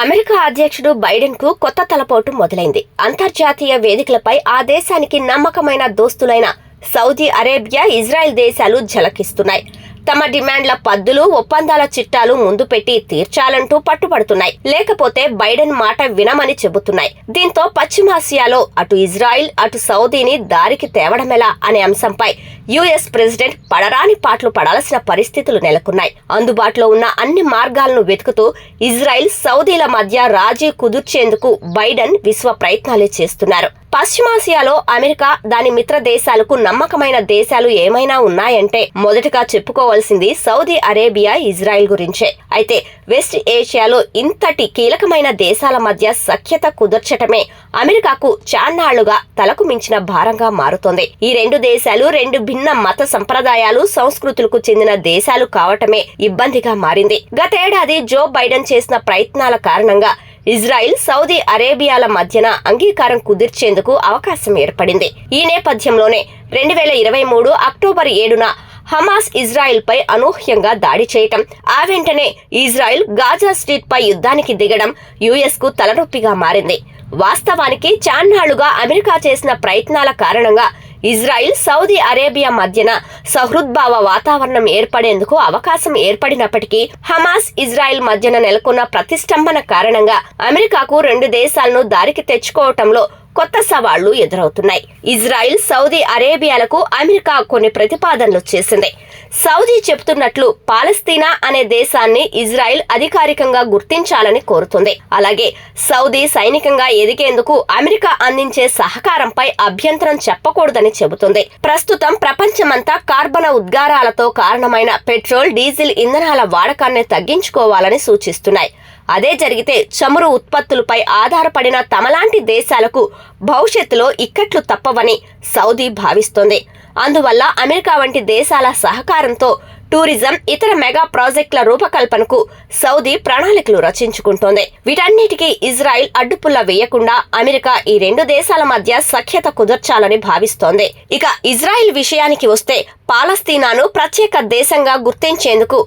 America అధ్యక్షుడు బైడెన్కు కొత్త తలపోటు మొదలైంది. అంతర్జాతీయ వేదికలపై ఆ దేశానికి నమ్మకమైన దోస్తులైన సౌదీ అరేబియా ఇజ్రాయెల్ దేశాలు ఝలకిస్తున్నాయి. తమ డిమాండ్ల పద్దులు ఒప్పందాల చిట్టాలు ముందు పెట్టి తీర్చాలంటూ పట్టుబడుతున్నాయి. లేకపోతే బైడెన్ మాట వినమని చెబుతున్నాయి. దీంతో పశ్చిమాసియాలో అటు ఇజ్రాయిల్ అటు సౌదీని దారికి తేవడమెలా అనే అంశంపై యుఎస్ ప్రెసిడెంట్ పడరాని పాటలు పడాల్సిన పరిస్థితులు నెలకొన్నాయి. అందుబాటులో ఉన్న అన్ని మార్గాలను వెతుకుతూ ఇజ్రాయిల్ సౌదీల మధ్య రాజీ కుదుర్చేందుకు బైడెన్ విశ్వ ప్రయత్నాలు చేస్తున్నారు. పశ్చిమాసియాలో అమెరికా దాని మిత్ర దేశాలకు నమ్మకమైన దేశాలు ఏమైనా ఉన్నాయంటే మొదటగా చెప్పుకోవాల్సింది సౌదీ అరేబియా ఇజ్రాయెల్ గురించే. అయితే వెస్ట్ ఏషియాలో ఇంతటి కీలకమైన దేశాల మధ్య సఖ్యత కుదర్చటమే అమెరికాకు చాన్నాళ్ళుగా తలకు మించిన భారంగా మారుతోంది. ఈ రెండు దేశాలు రెండు భిన్న మత సంప్రదాయాలు సంస్కృతులకు చెందిన దేశాలు కావటమే ఇబ్బందిగా మారింది. గతేడాది జో బైడెన్ చేసిన ప్రయత్నాల కారణంగా ఇజ్రాయిల్ సౌదీ అరేబియాల మధ్యన అంగీకారం కుదిర్చేందుకు అవకాశం ఏర్పడింది. ఈ నేపథ్యంలోనే రెండు వేల ఇరవై మూడు అక్టోబర్ ఏడున హమాస్ ఇజ్రాయిల్పై అనూహ్యంగా దాడి చేయటం ఆ వెంటనే ఇజ్రాయెల్ గాజా స్ట్రీట్పై యుద్ధానికి దిగడం యుఎస్కు తలనొప్పిగా మారింది. వాస్తవానికి చాన్నాళ్ళుగా అమెరికా చేసిన ప్రయత్నాల కారణంగా ఇజ్రాయిల్ సౌదీ అరేబియా మధ్యన సహృద్భావ వాతావరణం ఏర్పడేందుకు అవకాశం ఏర్పడినప్పటికీ హమాస్ ఇజ్రాయిల్ మధ్యన నెలకొన్న ప్రతిష్టంభన కారణంగా అమెరికాకు రెండు దేశాలను దారికి తెచ్చుకోవటంలో కొత్త సవాళ్ళు ఎదురవుతున్నాయి. ఇజ్రాయిల్ సౌదీ అరేబియాలకు అమెరికా కొన్ని ప్రతిపాదనలు చేసింది. సౌదీ చెబుతున్నట్లు పాలస్తీనా అనే దేశాన్ని ఇజ్రాయిల్ అధికారికంగా గుర్తించాలని కోరుతుంది. అలాగే సౌదీ సైనికంగా ఎదిగేందుకు అమెరికా అందించే సహకారంపై అభ్యంతరం చెప్పకూడదని చెబుతుంది. ప్రస్తుతం ప్రపంచమంతా కార్బన ఉద్గారాలతో కారణమైన పెట్రోల్ డీజిల్ ఇంధనాల వాడకాన్ని తగ్గించుకోవాలని సూచిస్తున్నాయి. అదే జరిగితే చమురు ఉత్పత్తులపై ఆధారపడిన తమలాంటి దేశాలకు భవిష్యత్తులో ఇక్కట్లు తప్పవని సౌదీ భావిస్తోంది. అందువల్ల అమెరికా వంటి దేశాల సహకారంతో టూరిజం ఇతర మెగా ప్రాజెక్టుల రూపకల్పనకు సౌదీ ప్రణాళికలు రచించుకుంటోంది. వీటన్నిటికీ ఇజ్రాయిల్ అడ్డుపుల్ల వేయకుండా అమెరికా ఈ రెండు దేశాల మధ్య సఖ్యత కుదర్చాలని భావిస్తోంది. ఇక ఇజ్రాయిల్ విషయానికి వస్తే పాలస్తీనాను ప్రత్యేక దేశంగా గుర్తించేందుకు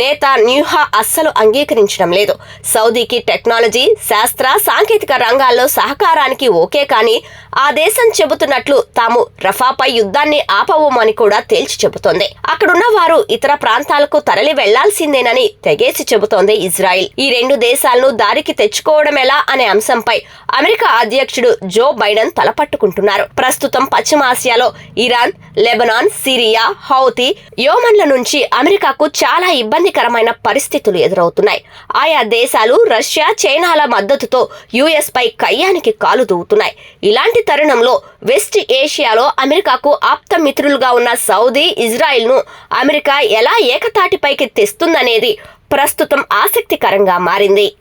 నేత న్యూహా అస్సలు అంగీకరించడం లేదు. సౌదీకి టెక్నాలజీ శాస్త్ర సాంకేతిక రంగాల్లో సహకారానికి ఓకే కానీ ఆ దేశం చెబుతున్నట్లు తాము రఫాపై యుద్ధాన్ని ఆపవమని కూడా తేల్చి చెబుతోంది. అక్కడున్న వారు ఇతర ప్రాంతాలకు తరలి వెళ్ళాల్సిందేనని తెగేసి చెబుతోంది ఇజ్రాయిల్. ఈ రెండు దేశాలను దారికి తెచ్చుకోవడమెలా అనే అంశంపై అమెరికా అధ్యక్షుడు జో బైడెన్ తలపట్టుకుంటున్నారు. ప్రస్తుతం పశ్చిమాసియాలో ఇరాన్ లెబనాన్ సిరియా హౌతి యోమన్ల నుంచి అమెరికాకు చాలా ఇబ్బందికరమైన పరిస్థితులు ఎదురవుతున్నాయి. ఆయా దేశాలు రష్యా చైనాల మద్దతుతో యుఎస్ పై కయ్యానికి కాలు దూవుతున్నాయి. ఇలాంటి తరుణంలో వెస్ట్ ఏషియాలో అమెరికాకు ఆప్త మిత్రులుగా ఉన్న సౌదీ ఇజ్రాయెల్ను అమెరికా ఎలా ఏకతాటిపైకి తెస్తుందనేది ప్రస్తుతం ఆసక్తికరంగా మారింది.